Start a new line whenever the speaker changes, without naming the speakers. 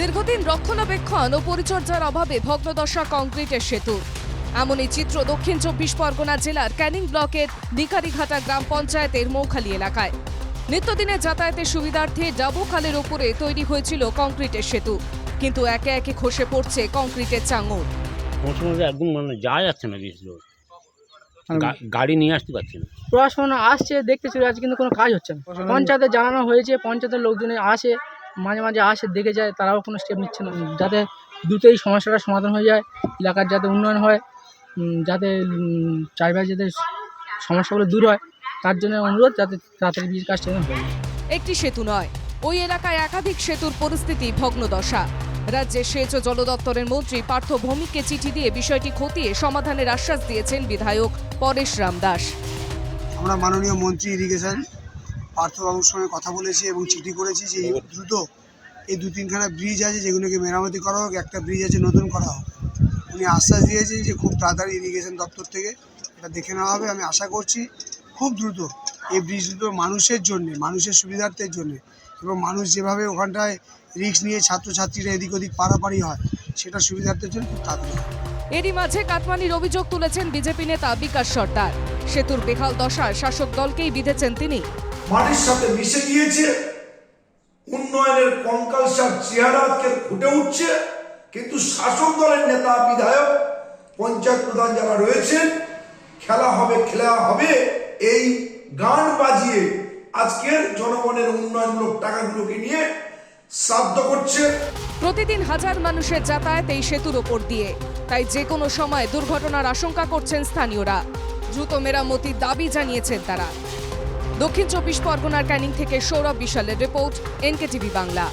দীর্ঘদিন রক্ষণাবেক্ষণ ও পরিচর্যার অভাবে ভগ্নদশা কংক্রিটের সেতু। এমনই চিত্র দক্ষিণ চব্বিশ পরগনা জেলার ক্যানিং ব্লকের দিকারিঘাটা গ্রাম পঞ্চায়েতের মৌখালী এলাকায়। নিত্যদিনের যাতায়াতের সুবিধার্থে ডাবুখালের ওপরে তৈরি হয়েছিল কংক্রিটের সেতু কিন্তু একে একে খসে পড়ছে কংক্রিটের
একদম মানে যাওয়া যাচ্ছে না বেশি দূর গাড়ি নিয়ে আসতে পারছি না।
প্রশাসন আসছে দেখতে চলে যাচ্ছে কিন্তু কোনো কাজ হচ্ছে না। পঞ্চায়েতে জানানো হয়েছে পঞ্চায়েতের লোকজন আসে মাঝে মাঝে আসে দেখে যায় তারাও কোনো স্টেপ নিচ্ছে না। যাতে দ্রুত এই সমস্যাটা সমাধান হয়ে যায় এলাকার যাতে উন্নয়ন হয় যাতে উম, যাতে সমস্যাগুলো দূর হয় তার জন্য অনুরোধ যাতে তাড়াতাড়ি বীজ কাজটা যেন হয়ে যায়।
একটি সেতু নয় ওই এলাকায় একাধিক সেতুর পরিস্থিতি ভগ্নদশা। রাজ্যের সেচ ও জল দপ্তরের মন্ত্রী পার্থ ভৌমিককে চিঠি দিয়ে বিষয়টি খতিয়ে সমাধানের আশ্বাস দিয়েছেন বিধায়ক পরেশ রাম দাস
আমরা মাননীয় মন্ত্রী ইরিগেশন পার্থবাবুর সঙ্গে কথা বলেছি এবং চিঠি করেছি যে এই দ্রুত এই দু তিনখানা ব্রিজ আছে যেগুলোকে মেরামতি করা হোক একটা ব্রিজ আছে নতুন করা হোক। উনি আশ্বাস দিয়েছেন যে খুব তাড়াতাড়ি ইরিগেশন দপ্তর থেকে এটা দেখে নেওয়া হবে। আমি আশা করছি খুব দ্রুত এই ব্রিজ দুটো মানুষের জন্যে মানুষের সুবিধার্থের জন্যে এবং মানুষ যেভাবে ওখানটায় রিস্ক নিয়ে ছাত্রছাত্রীরা এদিক ওদিক পারাপারি হয় সেটা সুবিধার্থের জন্য খুব তাড়াতাড়ি।
এরই মাঝে কাটমানির অভিযোগ তুলেছেন বিজেপি নেতা বিকাশ সর্দার। সেতুর বেহাল দশায় শাসক দলকেই বিঁধেছেন তিনি।
মাটির সাথে মিশে গিয়েছে। উন্নয়নের কঙ্কালসার চেহারা আজকে ফুটে উঠছে। কিন্তু শাসক দলের নেতা, বিধায়ক, পঞ্চায়েত প্রধান যারা রয়েছেন, খেলা হবে খেলা হবে, এই গান বাজিয়ে আজকের জনগণের উন্নয়নমূলক টাকাগুলোকে নিয়ে শ্রাদ্ধ করছে।
প্রতিদিন হাজার মানুষের যাতায়াত এই সেতুর ওপর দিয়ে। তাই যে কোনো সময় দুর্ঘটনার আশঙ্কা করছেন স্থানীয়রা। দ্রুত মেরামতির দাবি জানিয়েছেন তারা। দক্ষিণ চব্বিশ পরগনার ক্যানিং থেকে সৌরভ বিশালের রিপোর্ট এনকেটিভি বাংলা।